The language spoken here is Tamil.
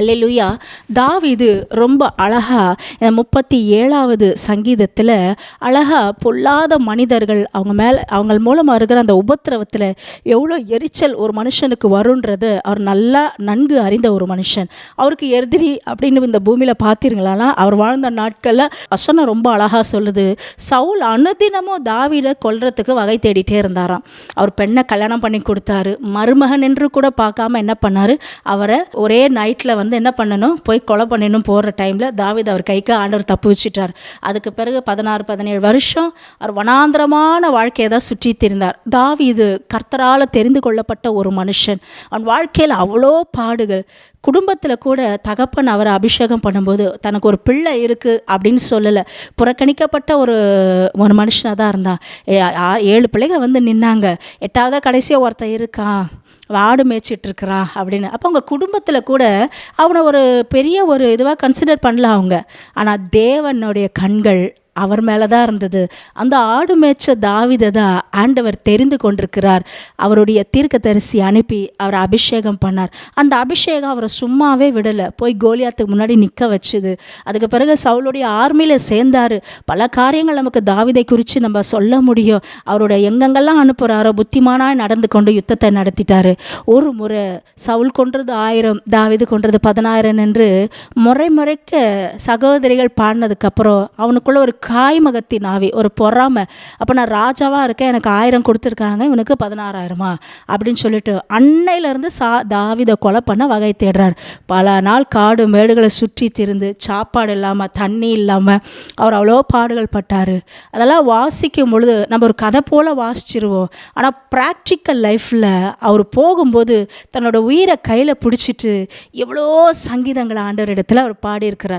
அல்லேலூயா தாவிது ரொம்ப அழகா இந்த முப்பத்தி ஏழாவது சங்கீதத்தில் அழகா பொல்லாத மனிதர்கள் அவங்க மேலே அவங்க மூலமாக இருக்கிற அந்த உபத்திரவத்தில் எவ்வளோ எரிச்சல் ஒரு மனுஷனுக்கு வருன்றது அவர் நல்லா நன்கு அறிந்த ஒரு மனுஷன். அவருக்கு எதிரி அப்படின்னு இந்த பூமியில் பார்த்தீர்களானா அவர் வாழ்ந்த நாட்களில் வசனம் ரொம்ப அழகாக சொல்லுது. சவுல் அனுதினமும் தாவிட கொல்றதுக்கு வகை தேடிட்டே இருந்தாராம். அவர் பெண்ணை கல்யாணம் பண்ணி கொடுத்தாரு. மருமகன் என்று கூட பார்க்காம என்ன பண்ணார்? அவரை ஒரே நைட்டில் வந்து என்ன பண்ணணும்? போய் கொலை பண்ணணும் போகிற டைமில் தாவித் அவர் கைக்கு ஆண்டவர் தப்பு வச்சுட்டார். அதுக்கு பிறகு பதினாறு பதினேழு வருஷம் அவர் வனாந்திரமான வாழ்க்கையை தான் சுற்றி திரிந்தார் இது கர்த்தரால் தெரிந்து கொள்ளப்பட்ட ஒரு மனுஷன். அவன் வாழ்க்கையில் அவ்வளோ பாடுகள். குடும்பத்தில் கூட தகப்பன் அவரை அபிஷேகம் பண்ணும்போது தனக்கு ஒரு பிள்ளை இருக்குது அப்படின்னு சொல்லலை. புறக்கணிக்கப்பட்ட ஒரு ஒரு மனுஷனாக தான் இருந்தான் ஏழு பிள்ளைகள் வந்து நின்னாங்க. எட்டாவதாக கடைசியாக ஒருத்தன் இருக்கான். ஆடு மேய்ச்சிட்டு அப்படின்னு. அப்போ அவங்க குடும்பத்தில் கூட அவனை ஒரு பெரிய ஒரு இதுவாக கன்சிடர் பண்ணல அவங்க. ஆனால் தேவனுடைய கண்கள் அவர் மேலே தான் இருந்தது. அந்த ஆடு மேய்ச்ச தாவிதை தான் ஆண்டவர் தெரிந்து கொண்டிருக்கிறார். அவருடைய தீர்க்கதரிசி அனுப்பி அவரை அபிஷேகம் பண்ணார். அந்த அபிஷேகம் அவரை சும்மாவே விடலை. போய் கோலியாத்துக்கு முன்னாடி நிற்க வச்சுது. அதுக்கு பிறகு சவுளுடைய ஆர்மியில் சேர்ந்தார். பல காரியங்கள் நமக்கு தாவிதை குறித்து நம்ம சொல்ல முடியும். அவருடைய எங்கெங்கெல்லாம் அனுப்புகிறாரோ புத்திமானாக நடந்து கொண்டு யுத்தத்தை நடத்திட்டார். ஒரு முறை சவுல் கொன்றது ஆயிரம் தாவிது கொன்றது பதினாயிரம் என்று முறை முறைக்க சகோதரிகள் பாடினதுக்கப்புறம் அவனுக்குள்ள ஒரு காய்மகத்தின் ஆவி ஒரு பொறாமை. அப்போ நான் ராஜாவாக இருக்கேன் எனக்கு ஆயிரம் கொடுத்துருக்காங்க இவனுக்கு பதினாறாயிரமா? அப்படின்னு சொல்லிட்டு அன்னையிலேருந்து சா தாவிதை கொலை பண்ண வகை தேடுறார். பல நாள் காடு மேடுகளை சுற்றி திரிந்து சாப்பாடு இல்லாமல் தண்ணி இல்லாமல் அவர் அவ்வளோ பாடுகள் பட்டார். அதெல்லாம் வாசிக்கும் பொழுது நம்ம ஒரு கதை போல் வாசிச்சிருவோம். ஆனால் ப்ராக்டிக்கல் லைஃப்பில் அவர் போகும்போது தன்னோட உயிரை கையில் பிடிச்சிட்டு எவ்வளோ சங்கீதங்களை ஆண்டவர் இடத்துல அவர் பாடியிருக்கிறார்.